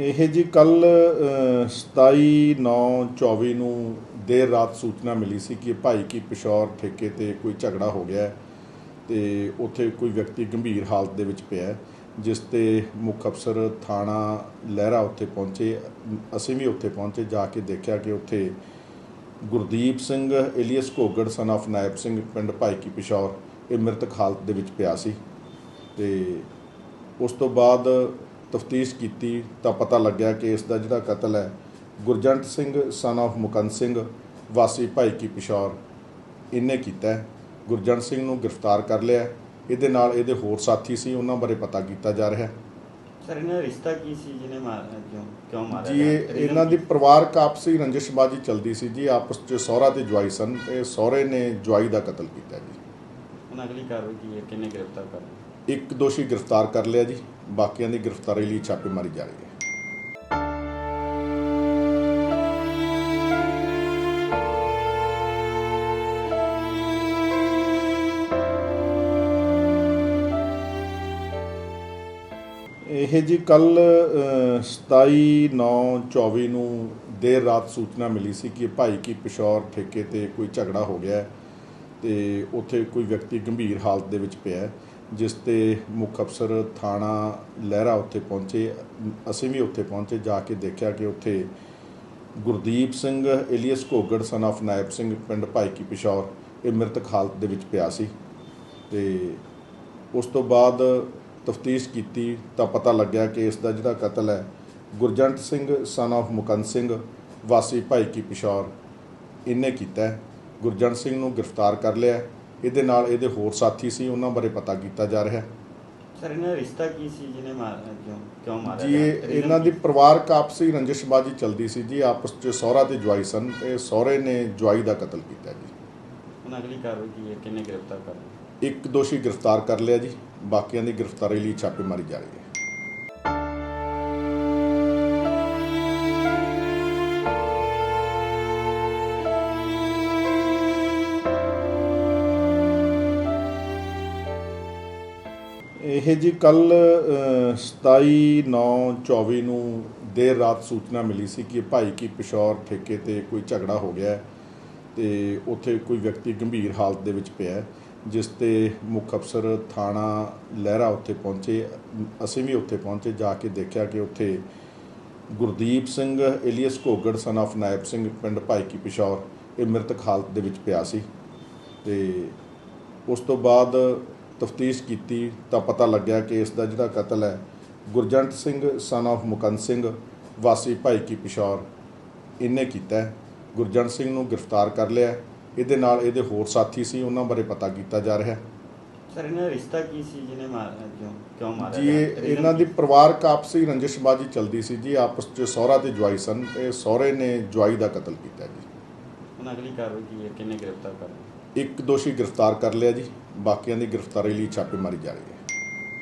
ਇਹ ਜੀ ਕੱਲ 27 9 24 ਨੂੰ ਦੇਰ ਰਾਤ ਸੂਚਨਾ ਮਿਲੀ ਸੀ ਕਿ ਭਾਈ ਕੀ ਪਿਸ਼ੌਰ ਠੇਕੇ ਤੇ ਕੋਈ ਝਗੜਾ ਹੋ ਗਿਆ ਹੈ ਤੇ ਉੱਥੇ ਕੋਈ ਵਿਅਕਤੀ ਗੰਭੀਰ ਹਾਲਤ ਦੇ ਵਿੱਚ ਪਿਆ ਜਿਸ ਤੇ ਮੁੱਖ ਅਫਸਰ ਥਾਣਾ ਲਹਿਰਾ ਉੱਥੇ ਪਹੁੰਚੇ। ਅਸੀਂ ਵੀ ਉੱਥੇ ਪਹੁੰਚੇ, ਜਾ ਕੇ ਦੇਖਿਆ ਕਿ ਉੱਥੇ Gurdeep Singh alias Ghogar son of Naib Singh ਪਿੰਡ ਭਾਈ ਕੀ ਪਿਸ਼ੌਰ, ਇਹ ਮ੍ਰਿਤਕ ਹਾਲਤ ਦੇ ਵਿੱਚ ਪਿਆ ਸੀ। ਤੇ ਉਸ ਤੋਂ ਬਾਅਦ ਤਫਤੀਸ਼ ਕੀਤੀ ਤਾਂ ਪਤਾ ਲੱਗਿਆ ਕਿ ਇਸ ਦਾ ਜਿਹੜਾ ਕਤਲ ਹੈ ਗੁਰਜੰਟ ਸਿੰਘ ਸਨ of ਮੁਕੰਦ ਸਿੰਘ ਵਾਸੀ ਭਾਈ ਕੀ ਪਿਸ਼ੌਰ ਇਹਨੇ ਕੀਤਾ। ਗੁਰਜੰਟ ਸਿੰਘ ਨੂੰ ਗ੍ਰਿਫਤਾਰ ਕਰ ਲਿਆ। ਇਹਦੇ ਨਾਲ ਇਹਦੇ ਹੋਰ ਸਾਥੀ ਸੀ ਉਹਨਾਂ ਬਾਰੇ ਪਤਾ ਕੀਤਾ ਜਾ ਰਿਹਾ ਹੈ। ਸਰ ਇਹਨਾਂ ਦਾ ਰਿਸ਼ਤਾ ਕੀ ਸੀ ਜਿਹਨੇ ਮਾਰਿਆ ਕਿਉਂ ਕਿਉਂ ਮਾਰਿਆ ਜੀ ਇਹਨਾਂ ਦੀ? ਪਰਿਵਾਰਕ ਆਪਸੀ ਰੰਜਿਸ਼ਬਾਜੀ ਚੱਲਦੀ ਸੀ ਜੀ। ਆਪਸ 'ਚ ਸਹੁਰਾ ਤੇ ਜਵਾਈ ਸਨ। ਤੇ ਸਹੁਰੇ ਨੇ ਜਵਾਈ ਦਾ ਕਤਲ ਕੀਤਾ ਜੀ। ਅਗਲੀ ਕਾਰਵਾਈ ਕੀ ਹੈ? ਕਿੰਨੇ ਗ੍ਰਿਫਤਾਰ ਕਰ ਲਏ ਇੱਕ ਦੋਸ਼ੀ ਗ੍ਰਿਫਤਾਰ ਕਰ ਲਿਆ ਜੀ। ਬਾਕੀਆਂ ਦੀ ਗ੍ਰਿਫਤਾਰੀ ਲਈ ਛਾਪੇਮਾਰੀ ਜਾਰੀ ਹੈ। ਇਹ ਜੀ ਕੱਲ 27 9 24 ਨੂੰ ਦੇਰ ਰਾਤ ਸੂਚਨਾ ਮਿਲੀ ਸੀ ਕਿ ਭਾਈ ਕੀ ਪਿਸ਼ੌਰ ਠੇਕੇ ਤੇ ਕੋਈ ਝਗੜਾ ਹੋ ਗਿਆ ਹੈ ਤੇ ਉੱਥੇ ਕੋਈ ਵਿਅਕਤੀ ਗੰਭੀਰ ਹਾਲਤ ਦੇ ਵਿੱਚ ਪਿਆ ਜਿਸ ਤੇ ਮੁੱਖ ਅਫਸਰ ਥਾਣਾ ਲਹਿਰਾ ਉੱਥੇ ਪਹੁੰਚੇ, ਅਸੀਂ ਵੀ ਉੱਥੇ ਪਹੁੰਚੇ, ਜਾ ਕੇ ਦੇਖਿਆ ਕਿ ਉੱਥੇ Gurdeep Singh alias Ghogar son of Naib Singh, ਪਿੰਡ ਭਾਈ ਕੀ ਪਿਸ਼ੌਰ, ਇਹ ਮ੍ਰਿਤਕ ਹਾਲਤ ਦੇ ਵਿੱਚ ਪਿਆ ਸੀ। ਤੇ ਉਸ ਤੋਂ ਬਾਅਦ ਤਫਤੀਸ਼ ਕੀਤੀ ਤਾਂ ਪਤਾ ਲੱਗਿਆ ਕਿ ਇਸ ਦਾ ਜਿਹੜਾ ਕਤਲ ਹੈ, ਗੁਰਜੰਟ ਸਿੰਘ ਸਨ ਆਫ ਮੁਕੰਦ ਸਿੰਘ, ਵਾਸੀ ਭਾਈ ਕੀ ਪਿਸ਼ੌਰ, ਇਹਨੇ ਕੀਤਾ ਗੁਰਜੰਟ ਸਿੰਘ ਨੂੰ ਗ੍ਰਿਫਤਾਰ ਕਰ ਲਿਆ ਇਹਦੇ ਨਾਲ ਇਹਦੇ ਹੋਰ ਸਾਥੀ ਸੀ ਉਹਨਾਂ ਬਾਰੇ ਪਤਾ ਕੀਤਾ ਜਾ ਰਿਹਾ। ਸਰ ਇਹਨਾਂ ਦਾ ਰਿਸ਼ਤਾ ਕੀ ਸੀ ਜਿਹਨੇ ਮਾਰਿਆ ਕਿਉਂ ਕਿਉਂ ਮਾਰਿਆ ਜੀ ਇਹ ਇਹਨਾਂ ਦੀ? ਪਰਿਵਾਰਕ ਆਪਸੀ ਰੰਜਿਸ਼ਬਾਜੀ ਚੱਲਦੀ ਸੀ ਜੀ ਆਪਸ 'ਚ ਸਹੁਰਾ ਤੇ ਜਵਾਈ ਸਨ ਤੇ ਸਹੁਰੇ ਨੇ ਜਵਾਈ ਦਾ ਕਤਲ ਕੀਤਾ ਜੀ। ਹੁਣ ਅਗਲੀ ਕਾਰਵਾਈ ਕੀ ਹੈ? ਕਿੰਨੇ ਗ੍ਰਿਫਤਾਰ ਕਰ ਲਏ ਇੱਕ ਦੋਸ਼ੀ ਗ੍ਰਿਫਤਾਰ ਕਰ ਲਿਆ ਜੀ ਬਾਕੀਆਂ ਦੀ ਗ੍ਰਿਫਤਾਰੀ ਲਈ ਛਾਪੇਮਾਰੀ ਜਾਰੀ ਹੈ। ਇਹ ਜੀ ਕੱਲ 27 9 24 ਨੂੰ ਦੇਰ ਰਾਤ ਸੂਚਨਾ ਮਿਲੀ ਸੀ ਕਿ ਭਾਈ ਕੀ ਪਿਸ਼ੌਰ ਠੇਕੇ ਤੇ ਕੋਈ ਝਗੜਾ ਹੋ ਗਿਆ ਹੈ ਤੇ ਉੱਥੇ ਕੋਈ ਵਿਅਕਤੀ ਗੰਭੀਰ ਹਾਲਤ ਦੇ ਵਿੱਚ ਪਿਆ ਜਿਸ ਤੇ ਮੁੱਖ ਅਫਸਰ ਥਾਣਾ ਲਹਿਰਾ ਉੱਥੇ ਪਹੁੰਚੇ। ਅਸੀਂ ਵੀ ਉੱਥੇ ਪਹੁੰਚੇ, ਜਾ ਕੇ ਦੇਖਿਆ ਕਿ ਉੱਥੇ Gurdeep Singh alias Ghogar son of Naib Singh, ਪਿੰਡ ਭਾਈ ਕੀ ਪਿਸ਼ੌਰ, ਇਹ ਮ੍ਰਿਤਕ ਹਾਲਤ ਦੇ ਵਿੱਚ ਪਿਆ ਸੀ। ਤੇ ਉਸ ਤੋਂ ਬਾਅਦ ਤਫਤੀਸ਼ ਕੀਤੀ ਤਾਂ ਪਤਾ ਲੱਗਿਆ ਕਿ ਇਸ ਦਾ ਜਿਹੜਾ ਕਤਲ ਹੈ ਗੁਰਜੰਟ ਸਿੰਘ ਸਨ of ਮੁਕੰਦ ਸਿੰਘ ਵਾਸੀ ਭਾਈ ਕੀ ਪਿਸ਼ੌਰ ਇਹਨੇ ਕੀਤਾ। ਗੁਰਜੰਟ ਸਿੰਘ ਨੂੰ ਗ੍ਰਿਫਤਾਰ ਕਰ ਲਿਆ। ਇਹਦੇ ਨਾਲ ਇਹਦੇ ਹੋਰ ਸਾਥੀ ਸੀ ਉਹਨਾਂ ਬਾਰੇ ਪਤਾ ਕੀਤਾ ਜਾ ਰਿਹਾ ਸਰ ਇਹਨਾਂ ਦਾ ਰਿਸ਼ਤਾ ਕੀ ਸੀ ਜਿਹਨੇ ਮਾਰਿਆ ਕਿਉਂ ਕਿਉਂ ਮਾਰਿਆ ਜੀ ਇਹ ਇਹਨਾਂ ਦੀ? ਪਰਿਵਾਰਕ ਆਪਸੀ ਰੰਜਿਸ਼ਬਾਜੀ ਚੱਲਦੀ ਸੀ ਜੀ ਆਪਸ 'ਚ ਸਹੁਰਾ ਤੇ ਜਵਾਈ ਸਨ ਤੇ ਸਹੁਰੇ ਨੇ ਜਵਾਈ ਦਾ ਕਤਲ ਕੀਤਾ ਜੀ ਹੁਣ ਅਗਲੀ ਕਾਰਵਾਈ ਕੀ ਹੈ ਕਿੰਨੇ ਗ੍ਰਿਫਤਾਰ ਕਰ ਲਏ ਇੱਕ ਦੋਸ਼ੀ ਗ੍ਰਿਫਤਾਰ ਕਰ ਲਿਆ ਜੀ। ਬਾਕੀਆਂ ਦੀ ਗ੍ਰਿਫਤਾਰੀ ਲਈ ਛਾਪੇਮਾਰੀ ਜਾਰੀ ਹੈ।